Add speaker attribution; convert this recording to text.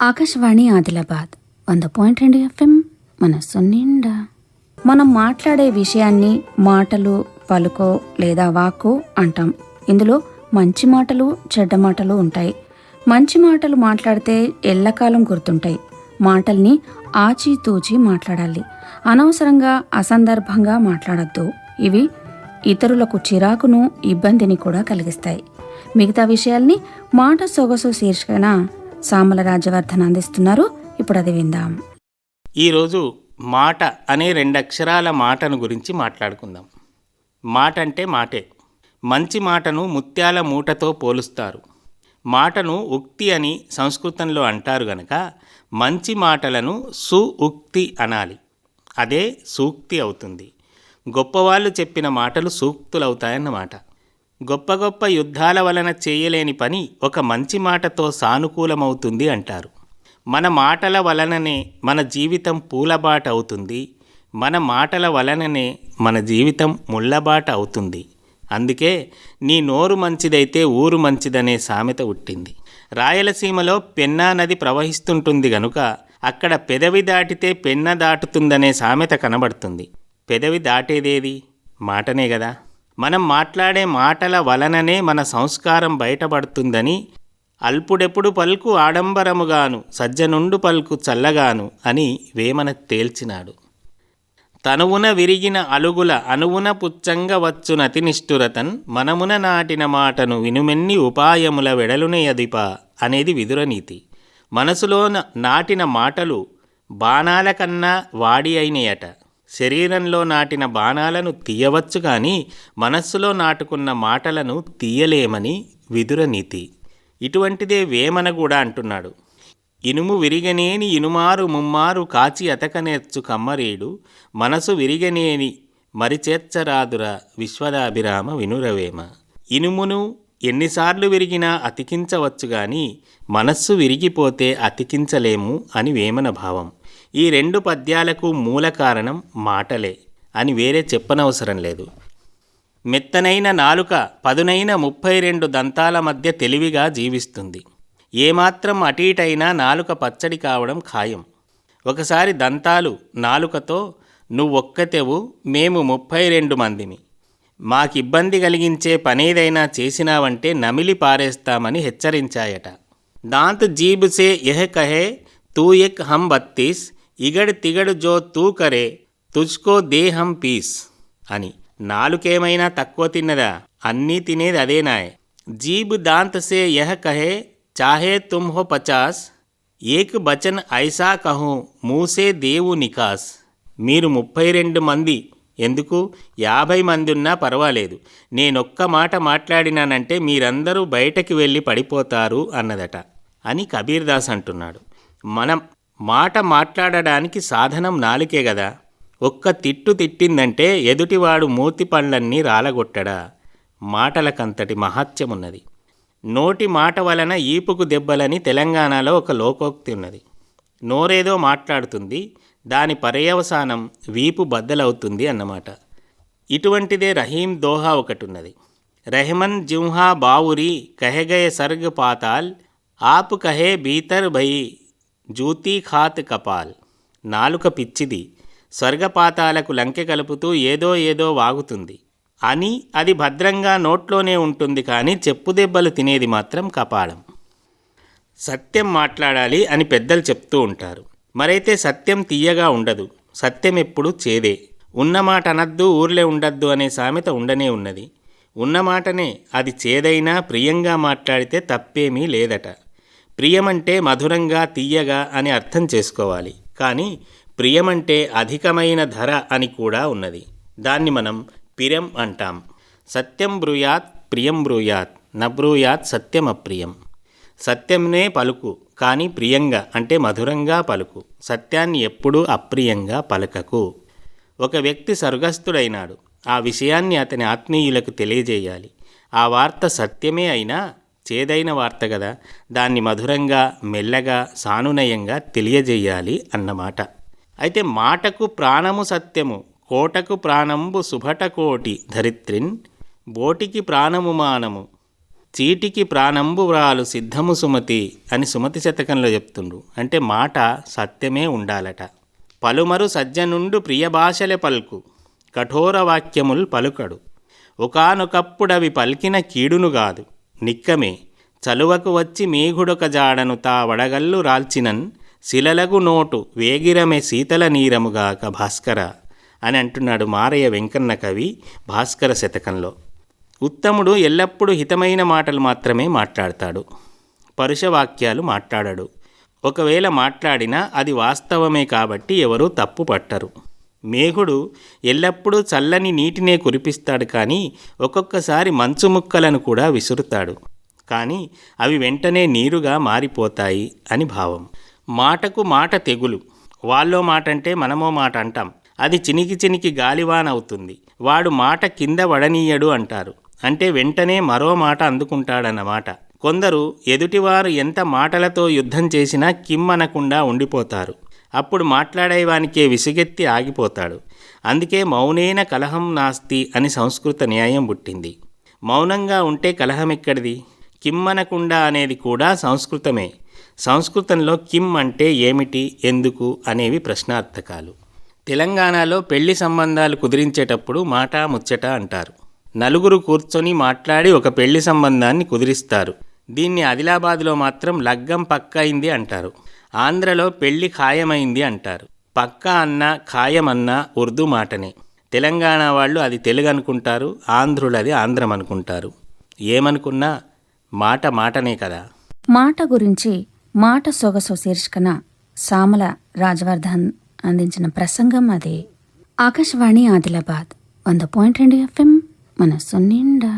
Speaker 1: ఆకాశవాణి ఆదిలాబాద్ వంద పాయింట్ రెండు ఎఫ్ఎం మనస్సు నిండా. మనం మాట్లాడే విషయాన్ని మాటలు పలుకో లేదా వాక్కో అంటాం. ఇందులో మంచి మాటలు చెడ్డ మాటలు ఉంటాయి. మంచి మాటలు మాట్లాడితే ఎల్లకాలం గుర్తుంటాయి. మాటల్ని ఆచితూచి మాట్లాడాలి. అనవసరంగా అసందర్భంగా మాట్లాడద్దు. ఇవి ఇతరులకు చిరాకును ఇబ్బందిని కూడా కలిగిస్తాయి. మిగతా విషయాల్ని మాట సొగసు శీర్షికన సామల రాజవర్ధన్ అందిస్తున్నారు. ఇప్పుడు అది విందాం.
Speaker 2: ఈరోజు మాట అనే రెండు అక్షరాల మాటను గురించి మాట్లాడుకుందాం. మాట అంటే మాటే. మంచి మాటను ముత్యాల మూటతో పోలుస్తారు. మాటను ఉక్తి అని సంస్కృతంలో అంటారు గనక మంచి మాటలను సు ఉక్తి అనాలి. అదే సూక్తి అవుతుంది. గొప్పవాళ్ళు చెప్పిన మాటలు సూక్తులవుతాయన్నమాట. గొప్ప గొప్ప యుద్ధాల వలన చేయలేని పని ఒక మంచి మాటతో సానుకూలమవుతుంది అంటారు. మన మాటల వలననే మన జీవితం పూలబాట అవుతుంది. మన మాటల వలననే మన జీవితం ముళ్ళబాట అవుతుంది. అందుకే నీ నోరు మంచిదైతే ఊరు మంచిదనే సామెత ఉట్టింది. రాయలసీమలో పెన్నా నది ప్రవహిస్తుంటుంది గనుక అక్కడ పెదవి దాటితే పెన్న దాటుతుందనే సామెత కనబడుతుంది. పెదవి దాటేదేది? మాటనే కదా మనం మాట్లాడే మాటల వలననే మన సంస్కారం బయటపడుతుందని అల్పుడెప్పుడు పలుకు ఆడంబరముగాను సజ్జనుండు పలుకు చల్లగాను అని వేమన తేల్చినాడు. తనువున విరిగిన అలుగుల అనువున పుచ్చంగ వచ్చునతి నిష్ఠురతన్ మనమున నాటిన మాటను వినుమెన్ని ఉపాయముల వెడలునే అనేది విదురనీతి మనసులో నాటిన మాటలు బాణాల కన్నా వాడి అయినయట. శరీరంలో నాటిన బాణాలను తీయవచ్చు కానీ మనస్సులో నాటుకున్న మాటలను తీయలేమని విదురనీతి ఇటువంటిదే వేమన కూడా అంటున్నాడు. ఇనుము విరిగనేని ఇనుమారు ముమ్మారు కాచి అతకనేర్చు కమ్మరేడు. మనసు విరిగనేని మరిచేర్చరాదురా విశ్వదాభిరామ వినురవేమ. ఇనుమును ఎన్నిసార్లు విరిగినా అతికించవచ్చు గాని మనస్సు విరిగిపోతే అతికించలేము అని వేమన భావం. ఈ రెండు పద్యాలకు మూల కారణం మాటలే అని వేరే చెప్పనవసరం లేదు. మెత్తనైన నాలుక పదునైన ముప్పై రెండు దంతాల మధ్య తెలివిగా జీవిస్తుంది. ఏమాత్రం అటీటైనా నాలుక పచ్చడి కావడం ఖాయం. ఒకసారి దంతాలు నాలుకతో నువ్వొక్కతెవు మేము ముప్పై రెండు మందిమి. మాకిబ్బంది కలిగించే పనేదైనా చేసినావంటే నమిలి పారేస్తామని హెచ్చరించాయట. దాంత్ జీబుసే సే కహే తూ ఎక్ హం బత్తీస్ ఇగడు తిగడు జో తూ కరే తుజ్కో దేహం పీస్. అని నాలుకేమైనా తక్కువ తిన్నదా? అన్నీ తినేది అదేనాయ్ జీబ్ దాంతసే యహ కహే చాహే తుమ్ హో పచాస్. ఏక్ బచన్ ఐసా కహూ మూసే దేవు నికాస్. మీరు ముప్పై రెండు మంది. ఎందుకు? యాభై మంది ఉన్నా పర్వాలేదు. నేనొక్క మాట మాట్లాడినానంటే మీరందరూ బయటకి వెళ్ళి పడిపోతారు అన్నదట. అని కబీర్ దాస్ అంటున్నాడు. మనం మాట మాట్లాడడానికి సాధనం నాలుకే కదా ఒక్క తిట్టు తిట్టిందంటే ఎదుటివాడు మూతి పండ్లన్నీ రాలగొట్టడా. మాటలకంతటి మహత్యమున్నది. నోటి మాట వలన ఈపుకు దెబ్బలని తెలంగాణలో ఒక లోకోక్తి ఉన్నది. నోరేదో మాట్లాడుతుంది దాని పర్యవసానం వీపు బద్దలవుతుంది అన్నమాట. ఇటువంటిదే రహీం దోహా ఒకటి ఉన్నది రెహమన్ జింహా బావురి కహెగయ సర్గ్ పాతాల్ ఆప్ కహే భీతర్ భయి జ్యూతి ఖాత్ కపాల్. నాలుక పిచ్చిది. స్వర్గపాతాలకు లంకె కలుపుతూ ఏదో ఏదో వాగుతుంది. అని అది భద్రంగా నోట్లోనే ఉంటుంది కానీ చెప్పుదెబ్బలు తినేది మాత్రం కపాలం. సత్యం మాట్లాడాలి అని పెద్దలు చెప్తూ ఉంటారు. మరైతే సత్యం తీయగా ఉండదు. సత్యం ఎప్పుడు చేదే. ఉన్నమాట అనద్దు ఊర్లే ఉండద్దు అనే సామెత ఉండనే ఉన్నది. ఉన్నమాటనే అది చేదైనా ప్రియంగా మాట్లాడితే తప్పేమీ లేదట. ప్రియమంటే మధురంగా తీయగా అని అర్థం చేసుకోవాలి. కానీ ప్రియమంటే అధికమైన ధర అని కూడా ఉన్నది. దాన్ని మనం పిరం అంటాం. సత్యం బ్రూయాత్ ప్రియం బ్రూయాత్. నబ్రూయాత్ సత్యం అప్రియం. సత్యంనే పలుకు కానీ ప్రియంగా అంటే మధురంగా పలుకు. సత్యాన్ని ఎప్పుడూ అప్రియంగా పలకకు. ఒక వ్యక్తి స్వర్గస్థుడైనాడు. ఆ విషయాన్ని అతని ఆత్మీయులకు తెలియజేయాలి. ఆ వార్త సత్యమే అయినా చేదైన వార్త కదా దాన్ని మధురంగా మెల్లగా సానునయంగా తెలియజేయాలి అన్నమాట. అయితే మాటకు ప్రాణము సత్యము కోటకు ప్రాణంబు సుభట కోటి ధరిత్రిన్ బోటికి ప్రాణము మానము చీటికి ప్రాణంబు వ్రాలు సిద్ధము సుమతి అని సుమతి శతకంలో చెప్తుండు అంటే మాట సత్యమే ఉండాలట. పలుమరు సజ్జనుండు ప్రియ భాషలే పలుకు కఠోర వాక్యముల్ పలుకడు. ఒకనొకప్పుడవి పలికిన కీడును కాదు నిక్కమే. చలువకు వచ్చి మేఘుడొక జాడను తా వడగల్లు రాల్చినన్ శిలలగు నోటు వేగిరమే శీతల నీరముగాక భాస్కర అని అంటున్నాడు మారయ్య వెంకన్న కవి భాస్కర శతకంలో. ఉత్తముడు ఎల్లప్పుడూ హితమైన మాటలు మాత్రమే మాట్లాడతాడు. పరుషవాక్యాలు మాట్లాడడు. ఒకవేళ మాట్లాడినా అది వాస్తవమే కాబట్టి ఎవరూ తప్పు పట్టరు మేఘుడు ఎల్లప్పుడూ చల్లని నీటినే కురిపిస్తాడు కానీ ఒక్కొక్కసారి మంచు ముక్కలను కూడా విసురుతాడు. కానీ అవి వెంటనే నీరుగా మారిపోతాయి అని భావం. మాటకు మాట తెగులు. వాళ్ళో మాట అంటే మనమో మాట అంటాం. అది చినికి చినికి గాలివానవుతుంది వాడు మాట కింద వడనీయడు అంటారు. అంటే వెంటనే మరో మాట అందుకుంటాడన్నమాట. కొందరు ఎదుటివారు ఎంత మాటలతో యుద్ధం చేసినా కిమ్మనకుండా ఉండిపోతారు. అప్పుడు మాట్లాడేవానికే విసిగెత్తి ఆగిపోతాడు. అందుకే మౌనేన కలహం నాస్తి అని సంస్కృత న్యాయం పుట్టింది. మౌనంగా ఉంటే కలహం ఎక్కడిది? కిమ్మనకుండా అనేది కూడా సంస్కృతమే. సంస్కృతంలో కిమ్ అంటే ఏమిటి ఎందుకు అనేవి ప్రశ్నార్థకాలు. తెలంగాణలో పెళ్ళి సంబంధాలు కుదిరించేటప్పుడు మాట ముచ్చట అంటారు. నలుగురు కూర్చొని మాట్లాడి ఒక పెళ్ళి సంబంధాన్ని కుదిరిస్తారు. దీన్ని ఆదిలాబాద్లో మాత్రం లగ్గం పక్కైంది అంటారు. ఆంధ్రలో పెళ్ళి ఖాయమైంది అంటారు. పక్క అన్న ఖాయమన్న ఉర్దూ మాటనే. తెలంగాణ వాళ్ళు అది తెలుగు అనుకుంటారు ఆంధ్రులు అది ఆంధ్రం అనుకుంటారు ఏమనుకున్నా మాట మాటనే కదా.
Speaker 1: మాట గురించి మాట సొగసు శీర్షికన సామల రాజవర్ధన్ అందించిన ప్రసంగం అదే. ఆకాశవాణి ఆదిలాబాద్ వంద పాయింట్ రెండు ఎఫ్ఎం మనస్సు నిండా